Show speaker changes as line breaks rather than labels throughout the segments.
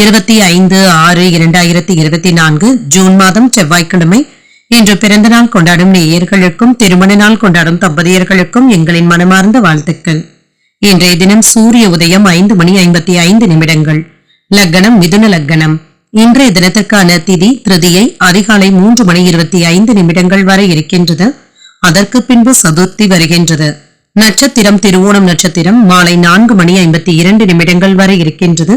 இருபத்தி ஐந்து ஆறு இரண்டாயிரத்தி இருபத்தி நான்கு ஜூன் மாதம் செவ்வாய்க்கிழமை. இன்று பிறந்த நாள் கொண்டாடும் நேயர்களுக்கும் திருமண நாள் கொண்டாடும் தம்பதியர்களுக்கும் எங்களின் மனமார்ந்த வாழ்த்துக்கள். இன்றைய தினம் சூரிய உதயம் ஐந்து மணி ஐம்பத்தி ஐந்து நிமிடங்கள். லக்கணம் மிதுன லக்கணம் இன்றைய தினத்திற்கான திதி திருதியை அதிகாலை மூன்று மணி இருபத்தி ஐந்து நிமிடங்கள் வரை இருக்கின்றது. அதற்கு பின்பு சதுர்த்தி வருகின்றது. நட்சத்திரம் திருவோணம் நட்சத்திரம் மாலை நான்கு மணி ஐம்பத்தி இரண்டு நிமிடங்கள் வரை இருக்கின்றது.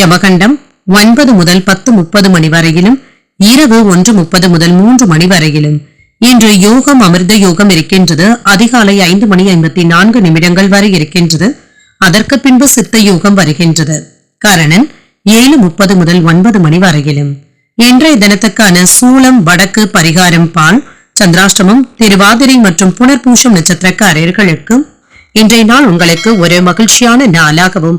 யமகண்டம் ஒன்பது முதல் பத்து முப்பது மணி வரையிலும் இரவு ஒன்று முப்பது முதல் மூன்று மணி வரையிலும். இன்று யோகம் அமிர்த யோகம் இருக்கின்றது. அதிகாலை ஐந்து மணி ஐம்பத்தி நான்கு நிமிடங்கள் வரை இருக்கின்றது. அதற்கு பின்பு சித்த யோகம் வருகின்றது. கரணன் ஏழு முப்பது முதல் ஒன்பது மணி வரையிலும். இன்றைய தினத்துக்கான சூளம் வடக்கு பரிகாரம் பால் சந்திராஷ்டமம் திருவாதிரை மற்றும் புனர்பூஷம் நட்சத்திரக்காரர்களுக்கு இன்றைய நாள் உங்களுக்கு ஒரு மகிழ்ச்சியான நாளாகவும்